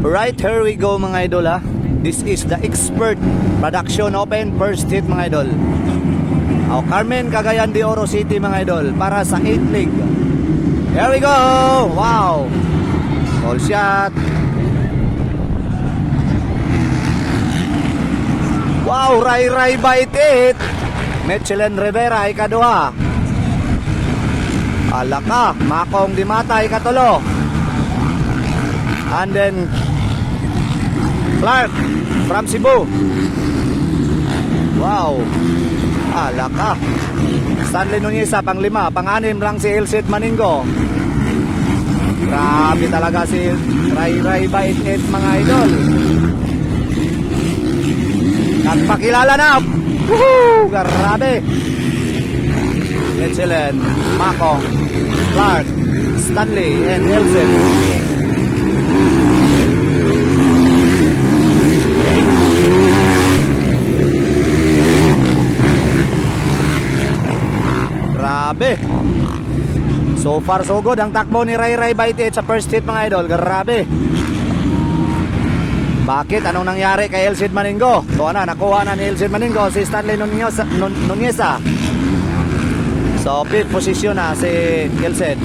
Right, here we go mga idol ha. This is the expert production open first hit mga idol. Oh, Carmen Cagayan de Oro City mga idol para sa 8 league. Here we go! Wow! All shot. Wow, Ray Ray bait it. Michelin Rivera ikaduha. Alaka, Makong Dimata ikatulo. And then Clark from Cebu. Wow. Alaka. Stanley Nuneza pang lima, pang anim lang si Elsit Maningo. Grabe talaga si Ray Ray Bait it mga idol. Nagpakilala na. Woohoo! Grabe. Excellent. Makong, Clark, Stanley, and Elsit. Grabe. Far so good ang takbo ni Ray Ray Baitit sa first hit mga idol. Grabe. Bakit? Anong nangyari kay Elsid Maningo? So ano, nakuha na ni Elsid Maningo si Stanley Nunez, Nun, Nuneza. So fifth position na si Elsid.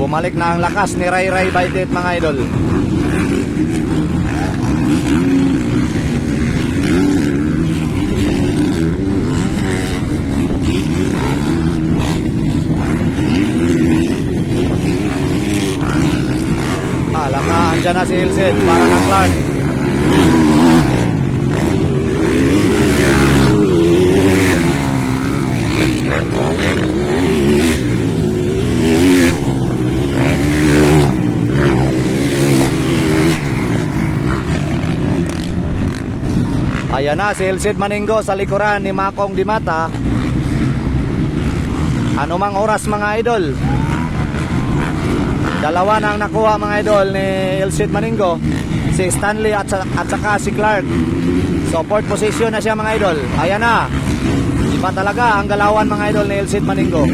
Bumalik na ang lakas ni Ray Ray Baitit mga idol. Na, si Ilsen para ng Clark. Ayan na si Ilsen Maningo sa likuran ni Makong Dimata. Ano mang oras mga idol? Dalawa na ang nakuha mga idol ni Elsit Maningo. Si Stanley at, at saka si Clark. So fourth position na siya mga idol. Ayan na. Iba talaga ang galawan mga idol ni Elsit Maningo.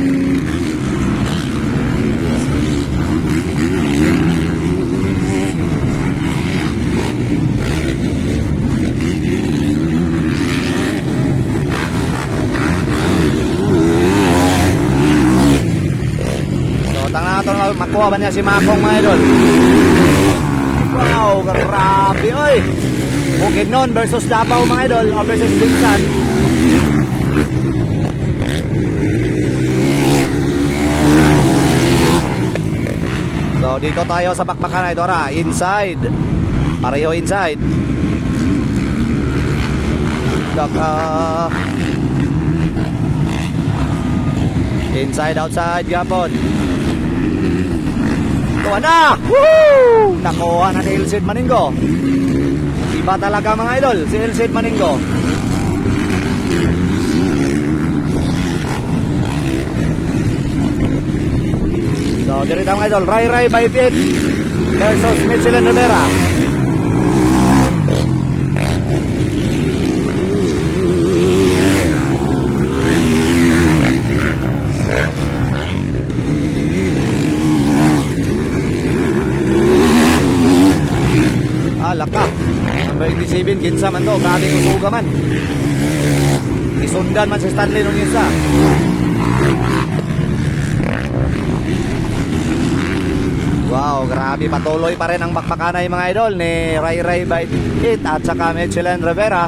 So tanga natin makuha ba niya si Makong mga idol. Wow, grabe oy. Bukidnon versus Davao mga idol o versus Binsan. So dito tayo sa bakbakan ito ra, inside. Pareho inside. Daka Inside outside gapon. Kuha na! Woo! Nakuha na ni Ilsid Maningo. Iba talaga mga idol, si Ilsid Maningo. So, dito mga idol, Ray Ray Piet versus Michelin Rivera. Alaka. Number 87, kinsa man to. Grabe usuga man. Isundan man si Stanley nung isa. Wow, grabe patuloy pa rin ang bakbakanay mga idol ni Ray Ray by It at saka Michelin Rivera.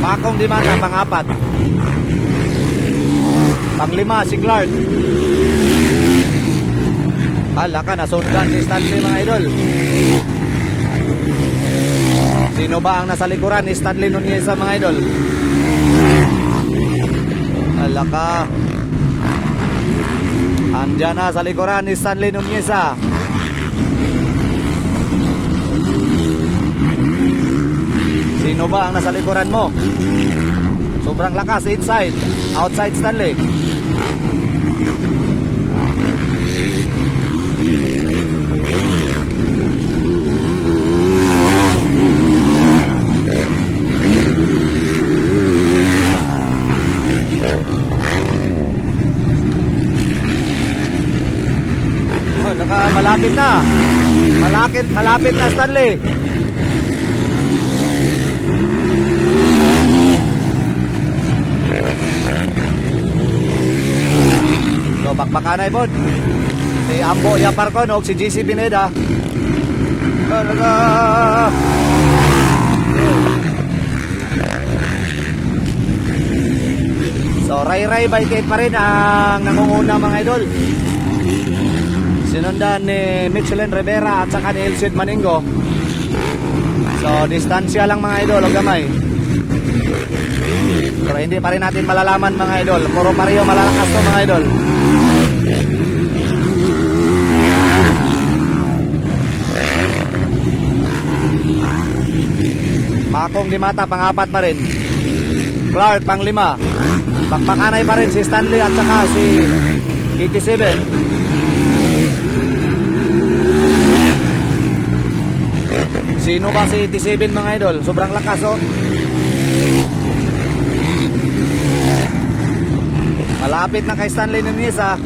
Pakong di man ang pangapat. Panglima si Clark. Hala ka, nasundan si Stanley mga idol. Sino ba ang nasa likuran ni Stanley Nunez mga idol? Hala ka. Andiyan na sa likuran ni Stanley Nuneza. Sino ba ang nasa likuran mo? Sobrang lakas, inside. Outside Stanley. Oh, naka, malapit na. Malapit, malapit na Stanley. Bakbakanay po. Si Ambo Yaparcon o si GC Pineda. Talaga. So, Ray Ray Baitit pa rin ang nangunguna mga idol. Sinundan ni Michelin Rivera at saka ni Elsid Maningo. So, distansya lang mga idol, o gamay. Pero hindi pa rin natin malalaman mga idol. Puro pareho malalakas to mga idol. Makong Dimata, pang-apat pa rin. Clark, pang-lima. Pagpakanay pa rin si Stanley at saka si 87. Sino ba si 87 mga idol? Sobrang lakas oh. Malapit na kay Stanley Nunez ah.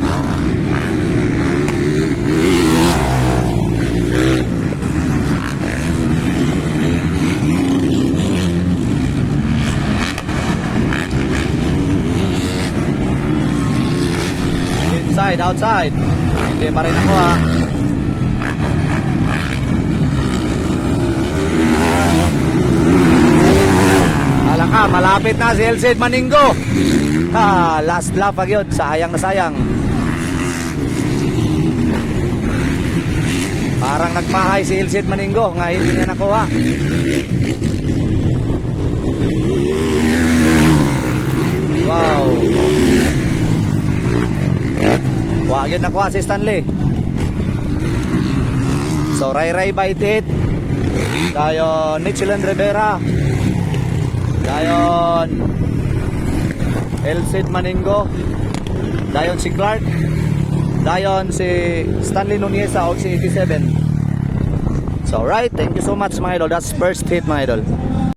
Inside, outside. Hindi pa rin ako ah. Alam ka, malapit na si Elsid Maningo. Ha, last lap yun. Sayang na sayang. Parang nagpahay si Elsid Maningo nga hindi niya nakuha. Wow. Wag yun nakuha si Stanley. So, Ray Ray Baitit. Dayon, Michelin Rivera. Dayon, Elsid Maningo. Dayon si Clark. Dayon si Stanley Nuneza o si 87. So, right. Thank you so much mga idol. That's first hit mga idol.